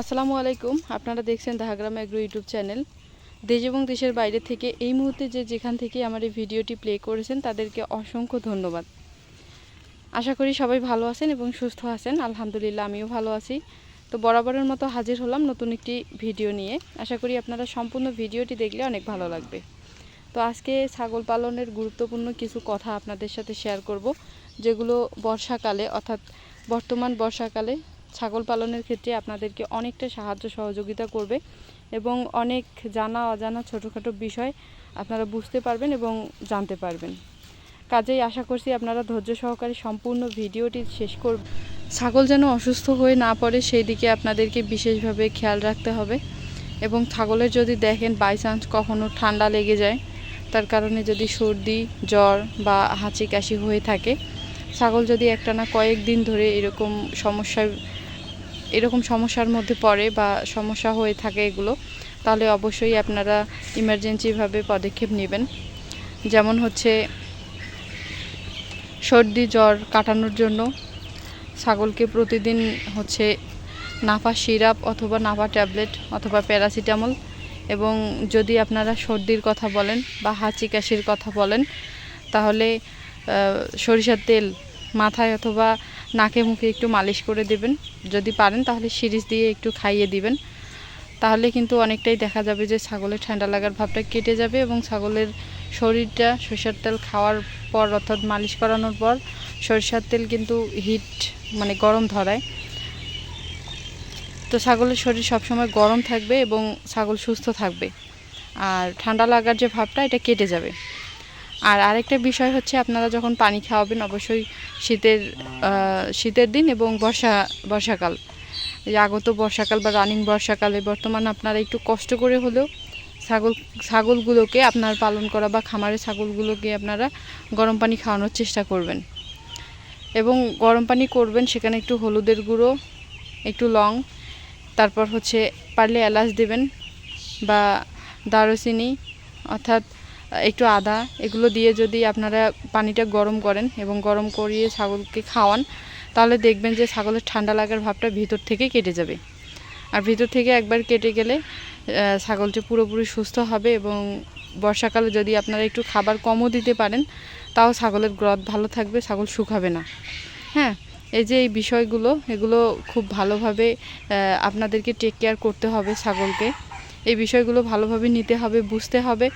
আসসালামু আলাইকুম। আপনারা দেখছেন দাহাগ্রাম এগ্রো ইউটিউব চ্যানেল। দেশ এবং দেশের বাইরে থেকে এই মুহূর্তে যে যেখান থেকে আমার এই ভিডিওটি প্লে করেছেন, তাদেরকে অসংখ্য ধন্যবাদ। আশা করি সবাই ভালো আছেন এবং সুস্থ আছেন। আলহামদুলিল্লাহ, আমিও ভালো আছি। তো বরাবরের মতো হাজির হলাম নতুন একটি ভিডিও নিয়ে। আশা করি আপনারা সম্পূর্ণ ভিডিওটি দেখলে অনেক ভালো লাগবে। তো আজকে ছাগল পালনের গুরুত্বপূর্ণ কিছু কথা আপনাদের সাথে শেয়ার করব, যেগুলো বর্ষাকালে অর্থাৎ বর্তমান বর্ষাকালে ছাগল পালনের ক্ষেত্রে আপনাদেরকে অনেকটা সাহায্য সহযোগিতা করবে এবং অনেক জানা অজানা ছোটোখাটো বিষয় আপনারা বুঝতে পারবেন এবং জানতে পারবেন। কাজেই আশা করছি আপনারা ধৈর্য সহকারে সম্পূর্ণ ভিডিওটি শেষ করব। ছাগল যেন অসুস্থ হয়ে না পড়ে, সেই দিকে আপনাদেরকে বিশেষভাবে খেয়াল রাখতে হবে এবং ছাগলের যদি দেখেন বাই চান্স কখনো ঠান্ডা লেগে যায়, তার কারণে যদি সর্দি, জ্বর বা হাঁচি কাশি হয়ে থাকে, ছাগল যদি একটানা কয়েকদিন ধরে এরকম সমস্যায় এরকম সমস্যার মধ্যে পড়ে বা সমস্যা হয়ে থাকে এগুলো, তাহলে অবশ্যই আপনারা ইমার্জেন্সিভাবে পদক্ষেপ নেবেন। যেমন হচ্ছে সর্দি, জ্বর কাটানোর জন্য ছাগলকে প্রতিদিন হচ্ছে নাফা সিরাপ অথবা নাফা ট্যাবলেট অথবা প্যারাসিটামল এবং যদি আপনারা সর্দির কথা বলেন বা হাঁচি, কাশির কথা বলেন, তাহলে সরিষার তেল মাথায় অথবা নাকে মুখে একটু মালিশ করে দেবেন। যদি পারেন তাহলে সিরিজ দিয়ে একটু খাইয়ে দিবেন। তাহলে কিন্তু অনেকটাই দেখা যাবে যে ছাগলের ঠান্ডা লাগার ভাবটা কেটে যাবে এবং ছাগলের শরীরটা সরিষার তেল খাওয়ার পর অর্থাৎ মালিশ করানোর পর সরিষার তেল কিন্তু হিট মানে গরম ধরায়। তো ছাগলের শরীর সবসময় গরম থাকবে এবং ছাগল সুস্থ থাকবে। আর ঠান্ডা লাগার যে ভাবটা, এটা কেটে যাবে। আর আরেকটা বিষয় হচ্ছে আপনারা যখন পানি খাওয়াবেন অবশ্যই শীতের শীতের দিন এবং বর্ষা, বর্ষাকাল। এই আগত বর্ষাকাল বা রানিং বর্ষাকালে বর্তমান আপনারা একটু কষ্ট করে হলেও ছাগল, ছাগলগুলোকে আপনার পালন করা বা খামারের ছাগলগুলোকে আপনারা গরম পানি খাওয়ানোর চেষ্টা করবেন। এবং গরম পানি করবেন সেখানে একটু হলুদের গুঁড়ো, একটু লং, তারপর হচ্ছে পারলে এলাচ দেবেন বা দারুচিনি, অর্থাৎ একটু আদা এগুলো দিয়ে যদি আপনারা পানিটা গরম করেন এবং গরম করিয়ে ছাগলকে খাওয়ান, তাহলে দেখবেন যে ছাগলের ঠান্ডা লাগার ভাবটা ভিতর থেকে কেটে যাবে। আর ভিতর থেকে একবার কেটে গেলে ছাগলটি পুরোপুরি সুস্থ হবে এবং বর্ষাকালে যদি আপনারা একটু খাবার কমও দিতে পারেন, তাও ছাগলের গ্রথ ভালো থাকবে, ছাগল শুকাবে না। হ্যাঁ এই যে এই বিষয়গুলো, এগুলো খুব ভালোভাবে আপনাদেরকে টেক কেয়ার করতে হবে ছাগলকে। এই বিষয়গুলো ভালোভাবে নিতে হবে, বুঝতে হবে।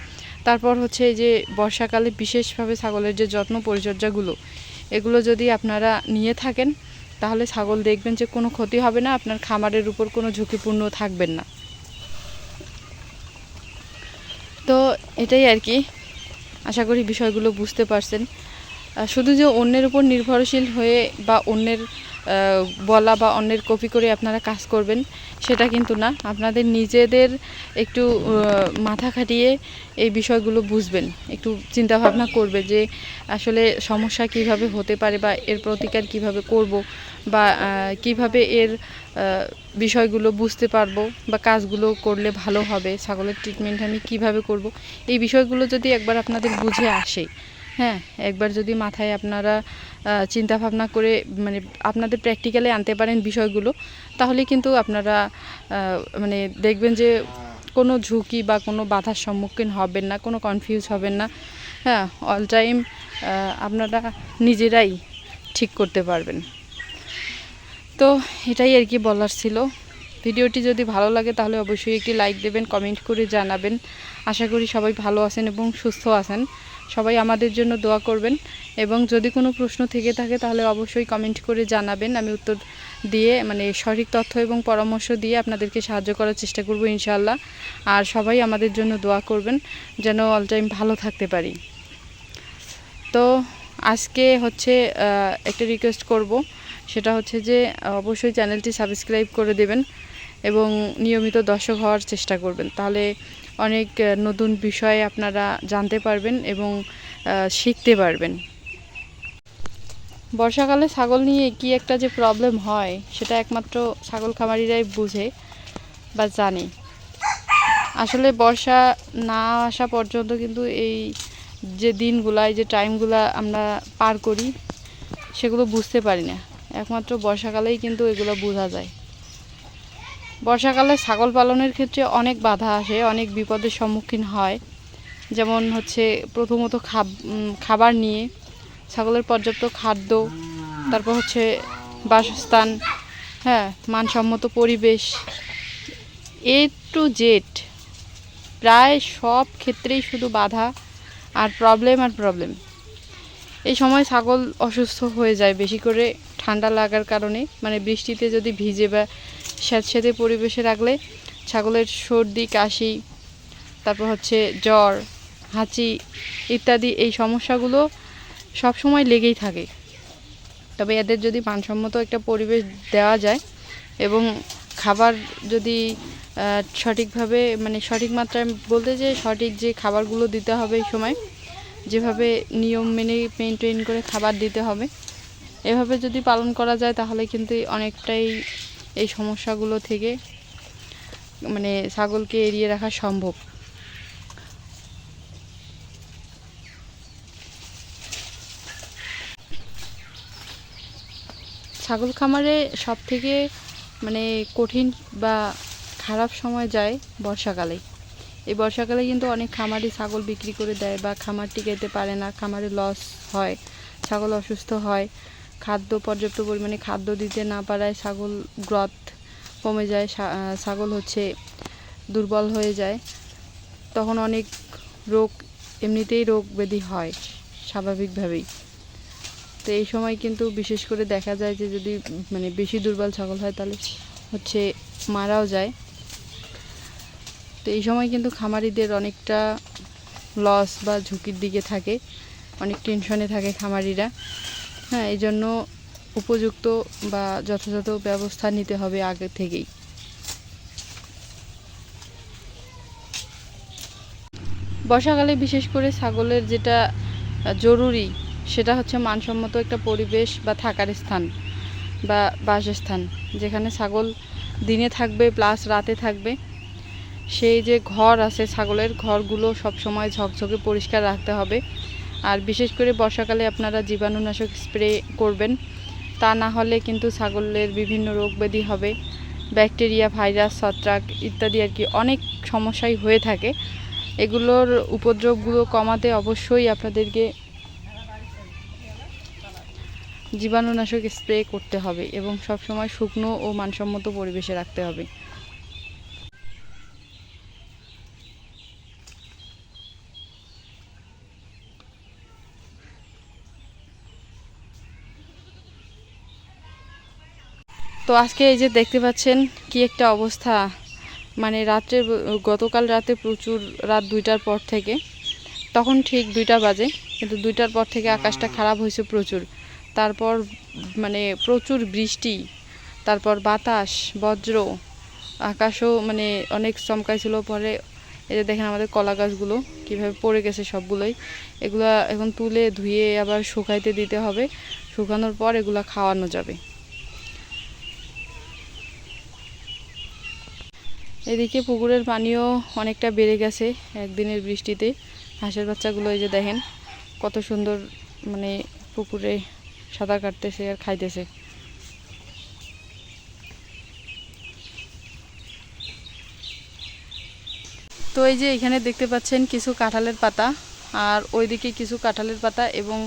তারপর হচ্ছে এই যে বর্ষাকালে বিশেষভাবে ছাগলের যে যত্ন পরিচর্যাগুলো, এগুলো যদি আপনারা নিয়ে থাকেন, তাহলে ছাগল দেখবেন যে কোনো ক্ষতি হবে না, আপনার খামারের উপর কোনো ঝুঁকিপূর্ণ থাকবেন না। তো এটাই আর কি। আশা করি বিষয়গুলো বুঝতে পারছেন। শুধু যে অন্যের উপর নির্ভরশীল হয়ে বা অন্যের বলা বা অন্যের কপি করে আপনারা কাজ করবেন, সেটা কিন্তু না। আপনাদের নিজেদের একটু মাথা খাটিয়ে এই বিষয়গুলো বুঝবেন। একটু চিন্তা ভাবনা করবে যে আসলে সমস্যা কীভাবে হতে পারে বা এর প্রতিকার কীভাবে করব বা কীভাবে এর বিষয়গুলো বুঝতে পারব বা কাজগুলো করলে ভালো হবে, ছাগলের ট্রিটমেন্ট আমি কীভাবে করব। এই বিষয়গুলো যদি একবার আপনাদের বুঝে আসে হ্যাঁ একবার যদি মাথায় আপনারা চিন্তা ভাবনা করে মানে আপনাদের প্র্যাকটিক্যালে আনতে পারেন বিষয়গুলো, তাহলে কিন্তু আপনারা মানে দেখবেন যে কোনো ঝুঁকি বা কোনো বাধার সম্মুখীন হবেন না, কোনো কনফিউজ হবেন না। হ্যাঁ অল টাইম আপনারা নিজেরাই ঠিক করতে পারবেন। তো এটাই আর কি বলার ছিল। ভিডিওটি যদি ভালো লাগে তাহলে অবশ্যই একটি লাইক দেবেন, কমেন্ট করে জানাবেন। আশা করি সবাই ভালো আছেন এবং সুস্থ আছেন। সবাই আমাদের জন্য দোয়া করবেন এবং যদি কোনো প্রশ্ন থেকে থাকে তাহলে অবশ্যই কমেন্ট করে জানাবেন। আমি উত্তর দিয়ে মানে সঠিক তথ্য এবং পরামর্শ দিয়ে আপনাদেরকে সাহায্য করার চেষ্টা করব ইনশাল্লাহ আর সবাই আমাদের জন্য দোয়া করবেন যেন অল টাইম ভালো থাকতে পারি। তো আজকে হচ্ছে একটা রিকোয়েস্ট করব। সেটা হচ্ছে যে, অবশ্যই চ্যানেলটি সাবস্ক্রাইব করে দেবেন। এবং নিয়মিত দর্শক হওয়ার চেষ্টা করবেন। তাহলে অনেক নতুন বিষয় আপনারা জানতে পারবেন এবং শিখতে পারবেন। বর্ষাকালে ছাগল নিয়ে কি একটা যে প্রবলেম হয়, সেটা একমাত্র ছাগল খামারিরাই বুঝে বা জানে। আসলে বর্ষা না আসা পর্যন্ত কিন্তু এই যে দিনগুলা যে টাইমগুলা আমরা পার করি, সেগুলো বুঝতে পারি না। একমাত্র বর্ষাকালেই কিন্তু এগুলো বোঝা যায়। বর্ষাকালে ছাগল পালনের ক্ষেত্রে অনেক বাধা আসে, অনেক বিপদের সম্মুখীন হয়। যেমন হচ্ছে প্রথমত খাব খাবার নিয়ে, ছাগলের পর্যাপ্ত খাদ্য, তারপর হচ্ছে বাসস্থান হ্যাঁ মানসম্মত পরিবেশ, এ টু জেড প্রায় সব ক্ষেত্রেই শুধু বাধা আর প্রবলেম আর প্রবলেম এই সময় ছাগল অসুস্থ হয়ে যায় বেশি করে। ঠান্ডা লাগার কারণে মানে বৃষ্টিতে যদি ভিজে বা স্যাঁতস্যাঁতে পরিবেশে রাখলে ছাগলের সর্দি, কাশি, তারপর হচ্ছে জ্বর, হাঁচি ইত্যাদি এই সমস্যাগুলো সব সময় লেগেই থাকে। তবে এদের যদি মানসম্মত একটা পরিবেশ দেওয়া যায় এবং খাবার যদি সঠিকভাবে মানে সঠিক মাত্রায় বলতে যে সঠিক যে খাবারগুলো দিতে হবে এই সময়, যেভাবে নিয়ম মেনে মেনটেন করে খাবার দিতে হবে এভাবে যদি পালন করা যায়, তাহলে কিন্তু অনেকটাই এই সমস্যাগুলো থেকে মানে ছাগলকে এড়িয়ে রাখা সম্ভব। ছাগল খামারে সব থেকে মানে কঠিন বা খারাপ সময় যায় বর্ষাকালে। এই বর্ষাকালে কিন্তু অনেক খামারি ছাগল বিক্রি করে দেয় বা খামার টিকাইতে পারে না, খামারে লস হয়, ছাগল অসুস্থ হয়। খাদ্য, পর্যাপ্ত পরিমাণে খাদ্য দিতে না পারায় ছাগল গ্রথ কমে যায় ছাগল হচ্ছে দুর্বল হয়ে যায়। তখন অনেক রোগ, এমনিতেই রোগ ব্যাধি হয়, স্বাভাবিকভাবেই। তো এই সময় কিন্তু বিশেষ করে দেখা যায় যে যদি মানে বেশি দুর্বল ছাগল হয় তাহলে হচ্ছে মারাও যায়। তো এই সময় কিন্তু খামারিদের অনেকটা লস বা ঝুঁকির দিকে থাকে, অনেক টেনশনে থাকে খামারিরা। হ্যাঁ এই জন্য উপযুক্ত বা যথাযথ ব্যবস্থা নিতে হবে আগে থেকেই। বর্ষাকালে বিশেষ করে ছাগলের যেটা জরুরি, সেটা হচ্ছে মানসম্মত একটা পরিবেশ বা থাকার স্থান বা বাসস্থান, যেখানে ছাগল দিনে থাকবে প্লাস রাতে থাকবে। সেই যে ঘর আছে ছাগলের, ঘরগুলো সবসময় ঝকঝকে পরিষ্কার রাখতে হবে। আর বিশেষ করে বর্ষাকালে আপনারা জীবাণুনাশক স্প্রে করবেন। তা না হলে কিন্তু ছাগলের বিভিন্ন রোগ ব্যাধি হবে, ব্যাকটেরিয়া, ভাইরাস, ছত্রাক ইত্যাদি আর কি অনেক সমস্যাই হয়ে থাকে। এগুলোর উপদ্রবগুলো কমাতে অবশ্যই আপনাদেরকে জীবাণুনাশক স্প্রে করতে হবে এবং সব সময় শুকনো ও মানসম্মত পরিবেশে রাখতে হবে। তো আজকে এই যে দেখতে পাচ্ছেন কি একটা অবস্থা। মানে রাত্রে, গতকাল রাতে প্রচুর রাত দুইটার পর থেকে, তখন ঠিক দুইটা বাজে, কিন্তু দুইটার পর থেকে আকাশটা খারাপ হয়েছে প্রচুর। তারপর মানে প্রচুর বৃষ্টি, তারপর বাতাস, বজ্র, আকাশও মানে অনেক চমকাইছিল। পরে এই যে দেখেন আমাদের কলা গাছগুলো, কীভাবে পড়ে গেছে সবগুলোই। এগুলা এখন তুলে ধুয়ে আবার শুকাইতে দিতে হবে, শুকানোর পর এগুলা খাওয়ানো যাবে। এদিকে পুকুরের পানিও অনেকটা বেড়ে গেছে একদিনের বৃষ্টিতে। হাঁসের বাচ্চাগুলো এই যে দেখেন, কত সুন্দর মানে পুকুরে সাঁতার কাটতেছে আর খাইতেছে। তো এই যে এখানে দেখতে পাচ্ছেন কিছু কাঁঠালের পাতা, আর ওইদিকে কিছু কাঁঠালের পাতা এবং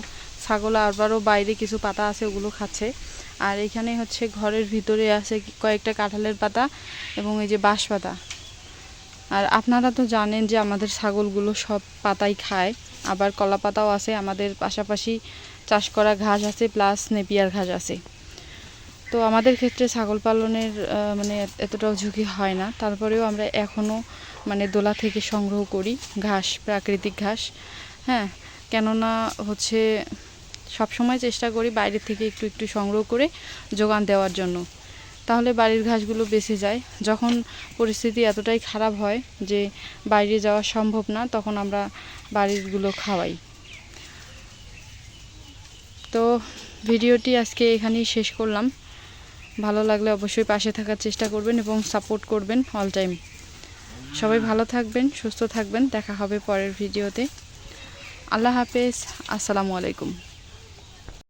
ছাগল আবারও বাইরে কিছু পাতা আছে ওগুলো খাচ্ছে। আর এখানে হচ্ছে ঘরের ভিতরে আছে কয়েকটা কাঁঠালের পাতা এবং এই যে বাঁশ পাতা আর আপনারা তো জানেন যে আমাদের ছাগলগুলো সব পাতাই খায়, আবার কলা পাতাও আছে, আমাদের পাশাপাশি চাষ করা ঘাস আছে, প্লাস নেপিয়ার ঘাস আছে। তো আমাদের ক্ষেত্রে ছাগল পালনের মানে এতটাও ঝুঁকি হয় না। তারপরেও আমরা এখনও মানে দোলা থেকে সংগ্রহ করি ঘাস, প্রাকৃতিক ঘাস। হ্যাঁ কেননা হচ্ছে সব সময় চেষ্টা করি বাইরে থেকে একটু একটু সংগ্রহ করে যোগান দেওয়ার জন্য। তাহলে বাড়ির ঘাসগুলো বেঁচে যায়। যখন পরিস্থিতি এতটাই খারাপ হয় যে বাইরে যাওয়া সম্ভব না, তখন আমরা বাড়িরগুলো খাওয়াই। তো ভিডিওটি আজকে এখানেই শেষ করলাম। ভালো লাগলে অবশ্যই পাশে থাকার চেষ্টা করবেন এবং সাপোর্ট করবেন অল টাইম। সবাই ভালো থাকবেন, সুস্থ থাকবেন। দেখা হবে পরের ভিডিওতে। আল্লাহ হাফেজ। আসসালামু আলাইকুম।